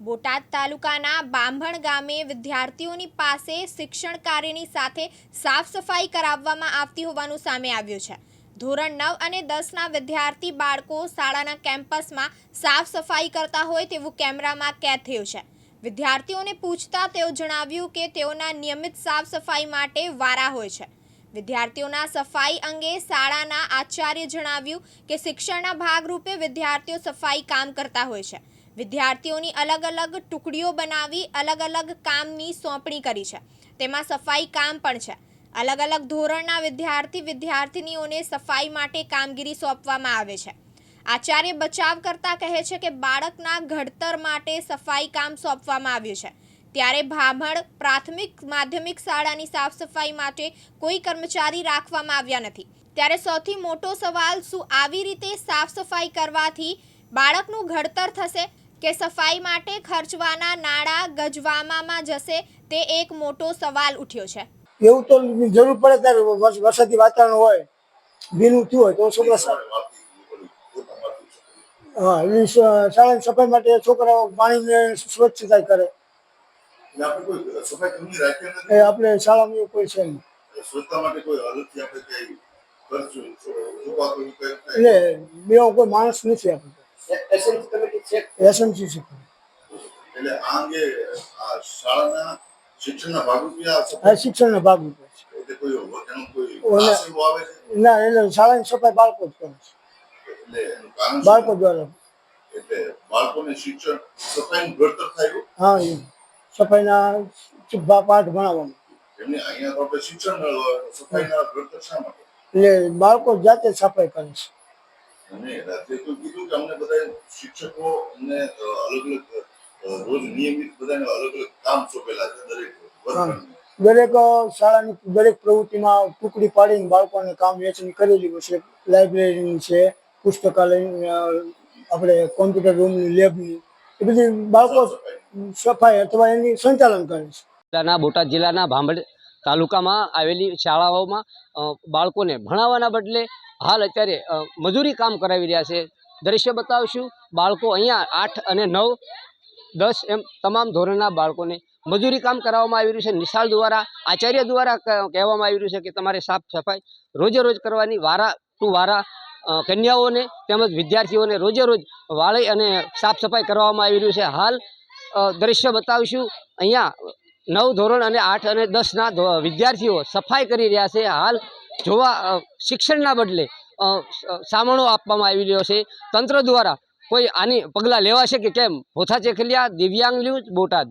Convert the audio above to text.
બોટાદ તાલુકાના બાંભણ ગામે વિદ્યાર્થીઓની પાસે શિક્ષણ કાર્યની સાથે સાફ સફાઈ કરાવવામાં આવતી હોવાનું સામે આવ્યું છે. ધોરણ નવ અને દસના વિદ્યાર્થી બાળકો શાળાના કેમ્પસમાં સાફ સફાઈ કરતા હોય તેવું કેમેરામાં કેદ થયું છે. વિદ્યાર્થીઓને પૂછતા તેઓ જણાવ્યું કે તેઓના નિયમિત સાફ સફાઈ માટે વારા હોય છે. વિદ્યાર્થીઓના સફાઈ અંગે શાળાના આચાર્ય જણાવ્યું કે શિક્ષણના ભાગરૂપે વિદ્યાર્થીઓ સફાઈ કામ કરતા હોય છે. વિદ્યાર્થીઓની અલગ અલગ ટુકડીઓ બનાવી, અલગ અલગ કામની સોંપણી કરી છે. તેમાં સફાઈ કામ પણ છે. અલગ અલગ ધોરણના વિદ્યાર્થી વિદ્યાર્થિનીઓને સફાઈ માટે કામગીરી સોંપવામાં આવે છે. આચાર્ય બચાવ કરતા કહે છે કે બાળકના ઘડતર માટે સફાઈ કામ સોંપવામાં આવ્યું છે. ત્યારે ભાભણ પ્રાથમિક માધ્યમિક શાળાની સાફ સફાઈ માટે કોઈ કર્મચારી રાખવામાં આવ્યા નથી. ત્યારે સૌથી મોટો સવાલ, શું આવી રીતે સાફ સફાઈ કરવાથી બાળકનું ઘડતર થશે? કે સફાઈ માટે ખર્ચવાના નાણાં ગજવામાં જશે તે એક મોટો સવાલ ઉઠ્યો છે. એવું તો જરૂર પડે ત્યારે વરસ- વરસાદી વાતાવરણ હોય ભીનું થયું હોય તો છોકરા હા એ શાળાની સફાઈ માટે છોકરાઓ પાણીને સ્વચ્છતા કરે. એ આપણે શાળામાં કોઈ છે નહીં. એટલે બે કોઈ માણસ નથી આપણે. એસએમસી છે. એટલે આ અંગે આ શાળાના શિક્ષણના ભાગરૂપે આ શિક્ષણના ભાગરૂપે ના એટલે શાળાની સફાઈ બાળકો જ કરે છે. બાળકો દ્વારા. એટલે બાળકોને શિક્ષણ સફાઈનું ઘડતર થાય હા એ. સફાઈના પાઠ ભણાવવાનું. એમને અહીંયા તો આપણે શિક્ષણ સફાઈના ઘડતર શા માટે? એટલે બાળકો જાતે સફાઈ કરે છે. અને રાત્રે તો કીધું કે અમને બધા શિક્ષકો અને અલગ અલગ રોજ નિયમિત બધાને અલગ અલગ કામ સોંપેલા છે દરેક દરેક શાળાની દરેક પ્રવૃત્તિમાં ટુકડી પાડીને બાળકોને કામ વેચણી કરેલી હોય છે. લાઇબ્રેરીની છે પુસ્તકાલય આપણે કોમ્પ્યુટર રૂમની લેબની એ બધી બાળકો સફાઈ. અથવા એની સંચાલન કરે છે. બોટાદ જિલ્લાના ભાંભડ તાલુકામાં આવેલી શાળાઓમાં બાળકોને ભણાવવાના બદલે હાલ અત્યારે મજૂરી કામ કરાવી રહ્યા છે. દ્રશ્ય બતાવશું, બાળકો અહીંયા આઠ અને નવ, દસ એમ તમામ ધોરણના બાળકોને મજૂરી કામ કરાવવામાં આવી રહ્યું છે. નિશાળ દ્વારા, આચાર્ય દ્વારા કહેવામાં આવી રહ્યું છે કે તમારે સાફ સફાઈ રોજે રોજ કરવાની વારા ટુ વારા કન્યાઓને તેમજ વિદ્યાર્થીઓને રોજે રોજ વાળી અને સાફ સફાઈ કરવામાં આવી રહ્યું છે. હાલ દ્રશ્ય બતાવીશું. અહીંયા નવ ધોરણ અને આઠ અને દસના વિદ્યાર્થીઓ સફાઈ કરી રહ્યા છે. હાલ જોવા શિક્ષણના બદલે સામણો આપવામાં આવી રહ્યો છે. તંત્ર દ્વારા કોઈ આની પગલાં લેવાશે કે કેમ? ભોથા ચેખલિયા દિવ્યાંગ ન્યૂઝ બોટાદ.